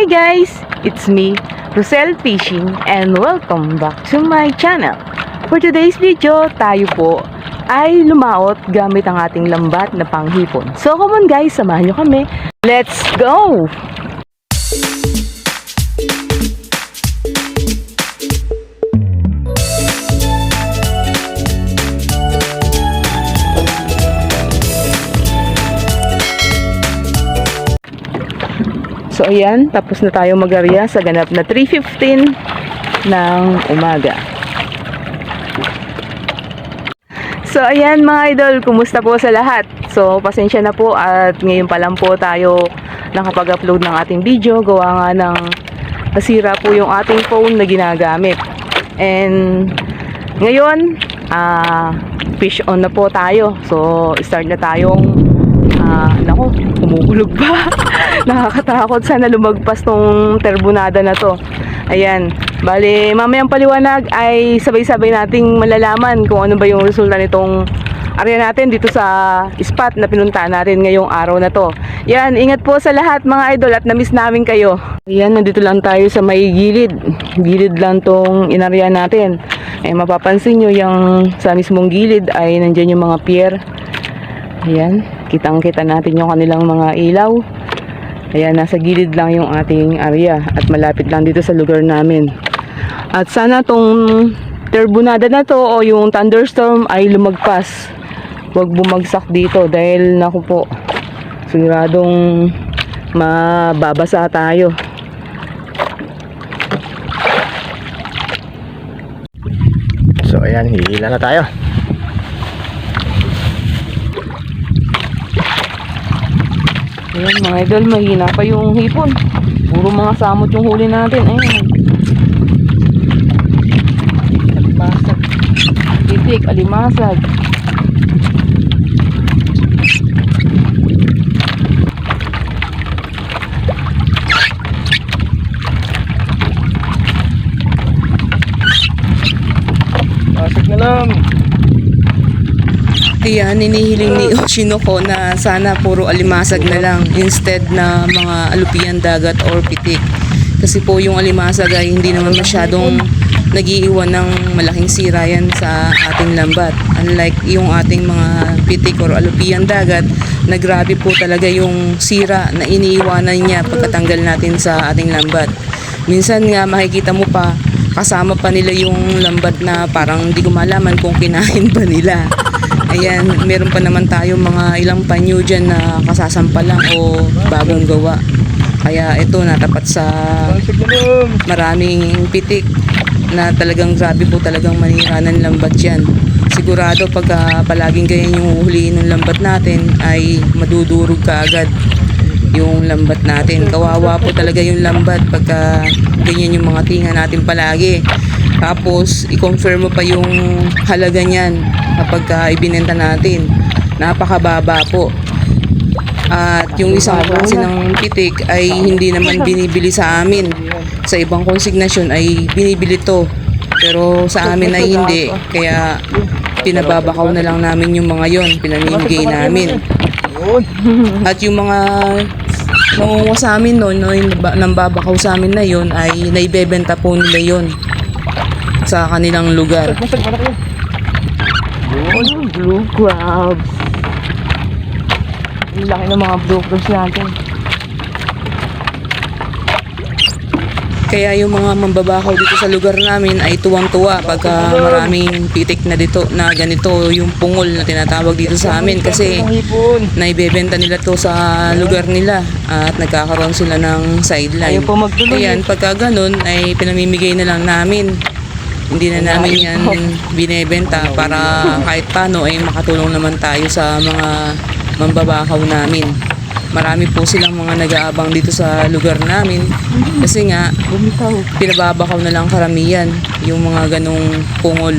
Hi guys! It's me, Rosel Fishing and welcome back to my channel. For today's video, tayo po ay lumaot gamit ang ating lambat na panghipon. So come on guys, samahan nyo kami. Let's go! So ayan, tapos na tayo mag-arya sa ganap na 3.15 ng umaga. So ayan mga idol, kumusta po sa lahat? So pasensya na po at ngayon pa lang po tayo nakapag-upload ng ating video. Gawa nga ng nasira po yung ating phone na ginagamit. And ngayon, ah fish on na po tayo. So start na tayong Ah, nako, umubulog pa. Nakakatakot sana lumagpas tong terbunada na to. Ayan, bali mamayang paliwanag ay sabay-sabay nating malalaman kung ano ba yung resulta nitong area natin dito sa spot na pinuntahan natin ngayong araw na to. Yan, ingat po sa lahat mga idol at namiss namin kayo. Ayan, nandito lang tayo sa may gilid. Gilid lang tong inarya natin. Eh, mapapansin nyo yung sa mismong gilid ay nandyan yung mga pier. Ayan, kitang-kita natin yung kanilang mga ilaw. Ayan, nasa gilid lang yung ating area at malapit lang dito sa lugar namin. At sana tong turbonada na to o yung thunderstorm ay lumagpas. Huwag bumagsak dito dahil naku po, siguradong mababasa tayo. So ayan, hihila na tayo. Ayan mga idol, mahina pa yung hipon. Puro mga samot yung huli natin. Ayan. Titik, alimasag. Pasok na lang. Ayan, hinihiling ni Oshinoko na sana puro alimasag na lang instead na mga alupian dagat or pitik. Kasi po yung alimasag ay hindi naman masyadong nagiiwan ng malaking sira yan sa ating lambat. Unlike yung ating mga pitik or alupian dagat, na grabe po talaga yung sira na iniiwanan niya pagkatanggal natin sa ating lambat. Minsan nga makikita mo pa kasama pa nila yung lambat na parang hindi ko malaman kung kinain ba nila. Ayan, meron pa naman tayo mga ilang panyo dyan na kasasampa lang o bagong gawa. Kaya ito natapat sa maraming pitik na talagang grabe po talagang manira ng lambat yan. Sigurado pagka palaging ganyan yung huhulihin ng lambat natin ay madudurog ka agad yung lambat natin. Kawawa po talaga yung lambat pagka ganyan yung mga tinga natin palagi. Tapos, i-confirm mo pa yung halaga niyan kapag ka ibinenta natin. Napakababa po. At yung isang klase ng pitik ay hindi naman binibili sa amin. Sa ibang konsignasyon ay binibili to. Pero sa amin ay hindi. Kaya pinababakaw na lang namin yung mga yon, pinamimigay namin. At yung mga nangungo sa amin noon, no, yung ba- nambabakaw sa amin na yon ay naibebenta po nila yon sa kanilang lugar. Yun. Blue crabs. Ang laki ng mga blue crabs natin. Kaya yung mga mambabakaw dito sa lugar namin ay tuwang-tuwa pagka maraming pitik na dito na ganito yung pungol na tinatawag dito sa amin kasi naibebenta nila to sa lugar nila at nagkakaroon sila ng sideline. Ayan, pagka ganun ay pinamimigay na lang namin. Hindi na namin yan binebenta para kahit paano ay makatulong naman tayo sa mga mambabakaw namin. Marami po silang mga nag-aabang dito sa lugar namin kasi nga pinababakaw na lang karamihan yung mga ganong pungol.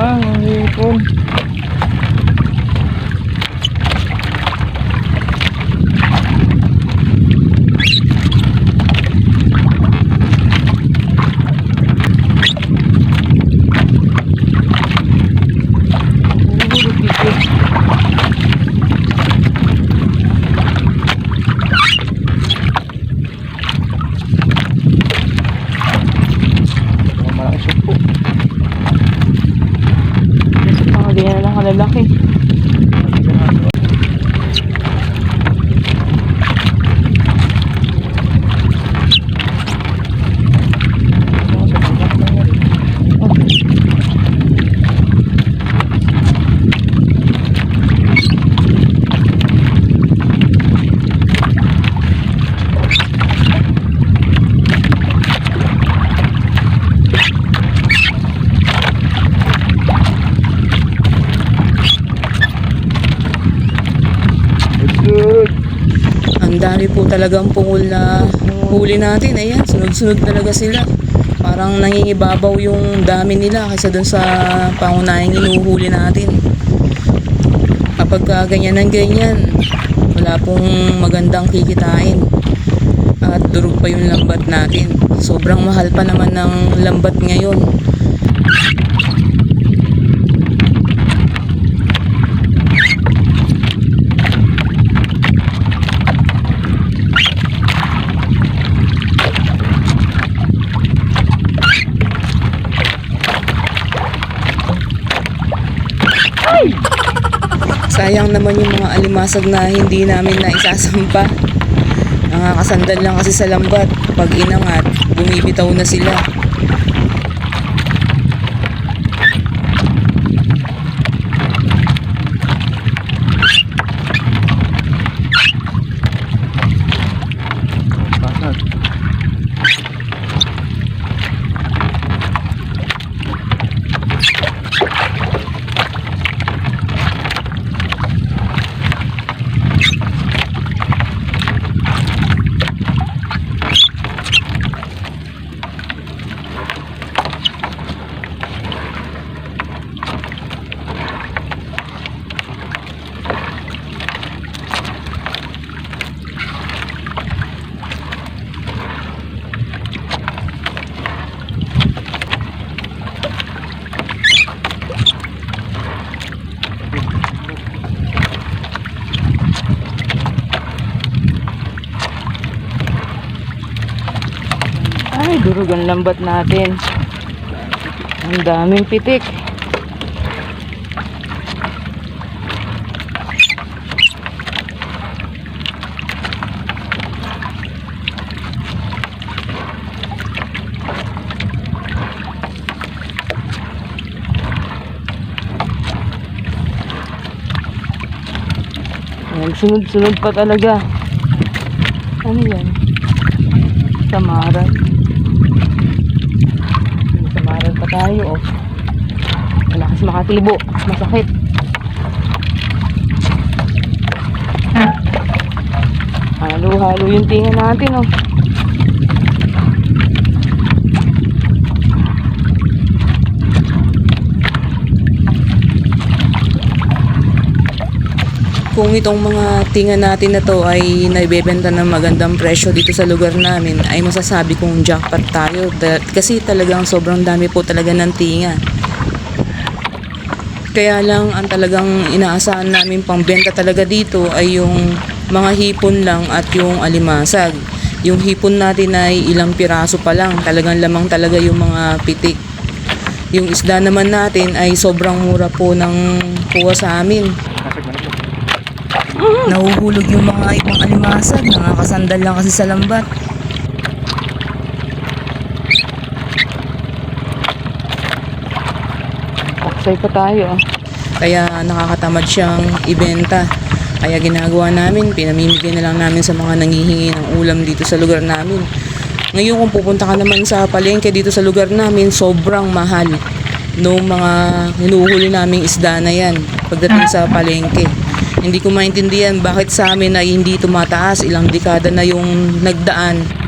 Ang hipon. malalaki. Good. Ang dami po talagang pungol na huli natin. Ayan, sunod-sunod talaga sila. Parang nangingibabaw yung dami nila kaysa dun sa pangunahing inuhuli natin. Kapag ka ganyan ng ganyan, wala pong magandang kikitain. At durog pa yung lambat natin. Sobrang mahal pa naman ng lambat ngayon. Sayang naman yung mga alimasag na hindi namin na isasampa. Nakakasandal lang kasi sa lambat. Pag inangat, bumibitaw na sila. Ang lambat natin. Ang daming pitik. Sunod-sunod pa talaga. Ano yan? Samaran. May Tayo, oh. Malakas makatibo. Masakit. Halo-halo yung tinga natin, oh. Kung itong mga tinga natin na to ay naibebenta ng magandang presyo dito sa lugar namin, ay masasabi kong jackpot tayo. Kasi talagang sobrang dami po talaga ng tinga. Kaya lang ang talagang inaasahan namin pangbenta talaga dito ay yung mga hipon lang at yung alimasag. Yung hipon natin ay ilang piraso pa lang, talagang lamang talaga yung mga pitik. Yung isda naman natin ay sobrang mura po ng kuha sa amin. Nahuhulog yung mga ibang alimasag, nakakasandal lang kasi sa lambat. Paksay pa tayo. Kaya nakakatamad siyang ibenta. Kaya ginagawa namin, pinamimigay na lang namin sa mga nangihingi ng ulam dito sa lugar namin. Ngayon kung pupunta ka naman sa palengke dito sa lugar namin, sobrang mahal nung mga hinuhuli naming isda na yan pagdating sa palengke. Hindi ko maintindihan bakit sa amin ay hindi tumataas. Ilang dekada na yung nagdaan.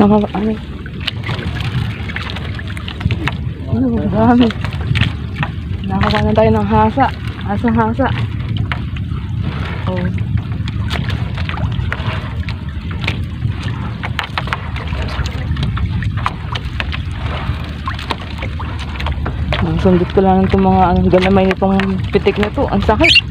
Naka, ano? Ano, dami. Nakakuha na tayo ng hasa. Hasa-hasa. Oh. Sundot ko lang itong mga ano, galamay nitong pitik na to. Ang sakit.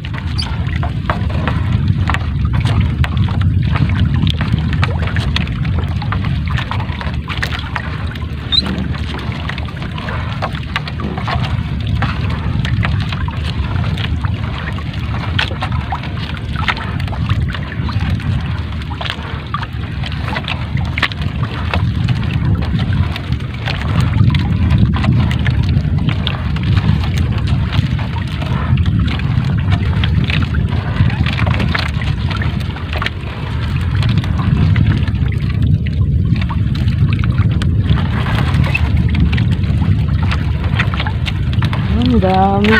Ang dami.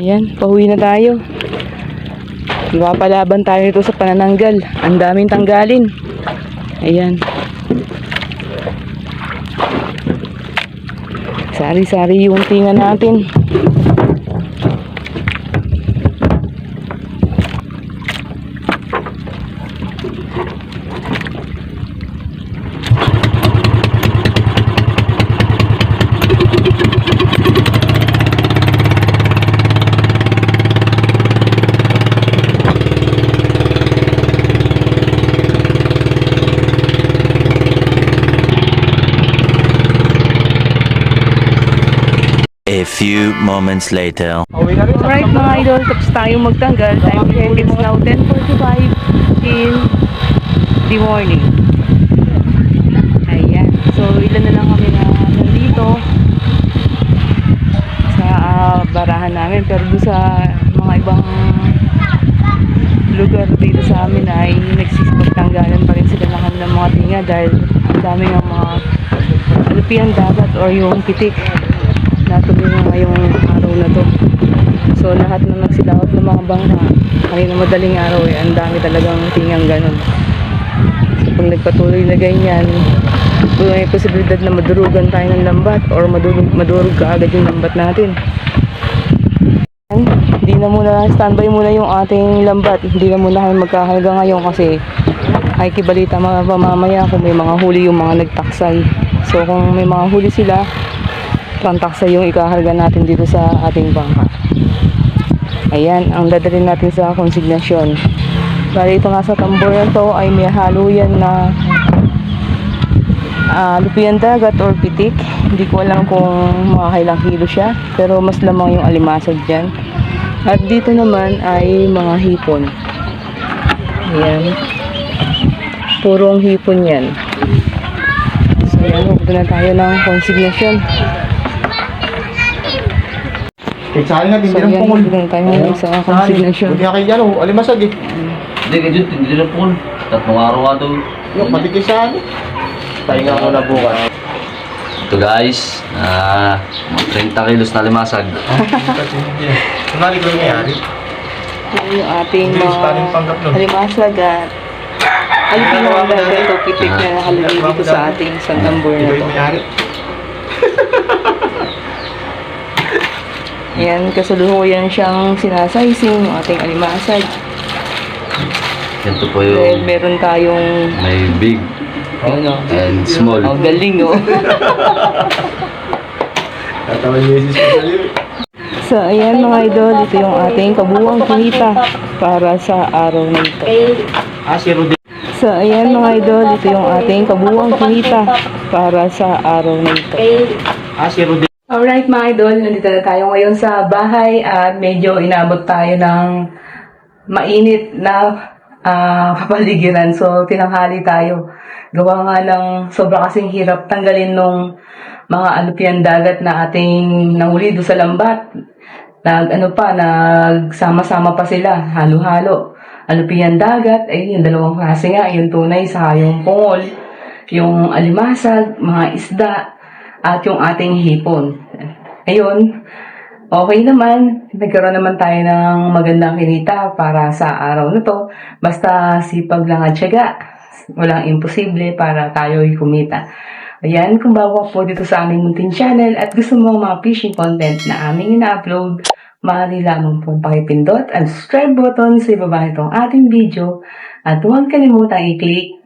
Ayan, pauwi na tayo. Magpapalaban tayo nito sa panananggal. Ang daming tanggalin. Ayan. Sari-sari yung tinga natin. A few moments later. Alright mga idol, tapos tayo magtanggal. Time check, it's now 10.45 in the morning. Ayan. So, ilan na lang kami na nandito sa ah, barahan namin. Pero doon sa mga ibang lugar dito sa amin ay nagsisipagtanggalan pa rin sila ng kanilang mga tinga dahil ang dami ng mga alupiang dagat or yung pitik na tuloy na ngayong araw na to. So lahat na nagsilakot ng mga bangka, kanina madaling araw eh, ang dami talagang tingang ganun. So pag nagpatuloy na ganyan, kung may posibilidad na madurugan tayo ng lambat or madurog, madurog ka agad yung lambat natin. Hindi na muna, standby muna yung ating lambat. Hindi na muna kami magkahalaga ngayon kasi ay kibalita mga pamamaya kung may mga huli yung mga nagtaksay. So kung may mga huli sila, pantaksa yung ikaharga natin dito sa ating bangka. Ayan, ang dadalhin natin sa konsignasyon. Bali ito nga sa tambor na to ay may halo yan na ah, lupian dagat or pitik. Hindi ko alam kung mga kailang kilo siya. Pero mas lamang yung alimasag dyan. At dito naman ay mga hipon. Ayan. Purong hipon yan. So yan, huwag na tayo ng konsignasyon. Eh, saan nga, hindi So ng pungol. na tayo ng sa konsignasyon. Buti nga kayo dyan, oh. alimasag eh. Hindi, ganyan, hindi na po. Tatlong araw nga daw. Yung pati kay saan eh. Tayo nga muna bukas. Ito guys, ah, mga 30 kilos na limasag. Kunwari ko yung mayari. Yan yung ating mga alimasag at na ang ito pitik na nakalagay dito sa ating sandambor na to. Yung mayari. Yan, kasalukuyan siyang sinasizing yung ating alimasag. Ito po yung meron tayong may big ano, and small. ang galing oh. Tatawan niyo yung. So, ayan mga idol, ito yung ating kabuwang kinita para sa araw na ito. Ah. So, ayan mga idol, ito yung ating kabuwang kinita para sa araw na ito. Alright mga idol, nandito na tayo ngayon sa bahay at medyo inabot tayo ng mainit na ah, kapaligiran. So, tinanghali tayo. Gawa nga ng sobra kasing hirap tanggalin nung mga alupian dagat na ating nahuli doon sa lambat. Nag, ano pa, nagsama-sama pa sila, halo-halo. Alupian dagat, ay yung dalawang klase nga, yung tunay sa yung pungol, yung alimasag, mga isda, at yung ating hipon. Ayun, okay naman. Nagkaroon naman tayo ng magandang kinita para sa araw na to. Basta sipag lang at syaga. walang imposible para tayo'y kumita. Ayan, kung bago po dito sa aming munting channel at gusto mo mga fishing content na aming ina-upload, maaari lamang po pakipindot ang subscribe button sa ibaba nitong ating video at huwag kalimutang i-click